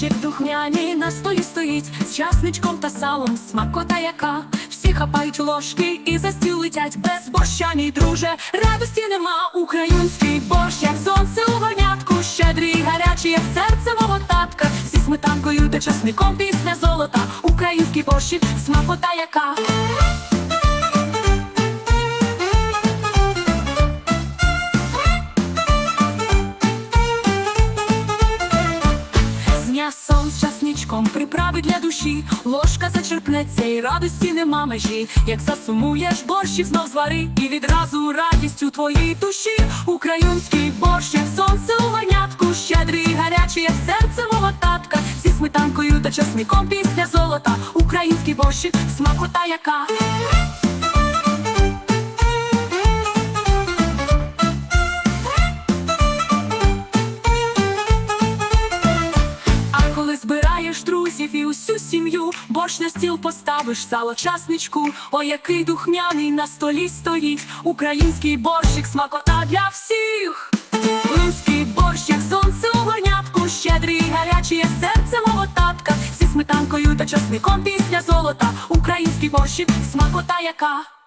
Борщик духмяний на столі стоїть з часничком та салом, смакота яка. Всі хапають ложки і за стіл летять без борща, мій друже. Радості нема, український борщ, як сонце у горнятку, щедрий, гарячий, як серце мого татка. Зі сметанкою та часником після золота. Український борщик, смакота яка. З приправи для душі, ложка зачерпнеться і радості нема межі. Як засумуєш, борщів, знов звари, і відразу радість у твоїй душі. Український борщ, як сонце у горнятку, щедрий, гарячий, як серце мого татка. Зі сметанкою та часником після золота. Український борщик, смакота яка. І усю сім'ю, борщ на стіл поставиш сало часничку. О, який духмяний на столі стоїть. Український борщик, смакота для всіх. Руський борщ, як сонце у горнятку, щедрий, гарячий, як серце мого татка. Зі сметанкою та часником після золота. Український борщик, смакота яка.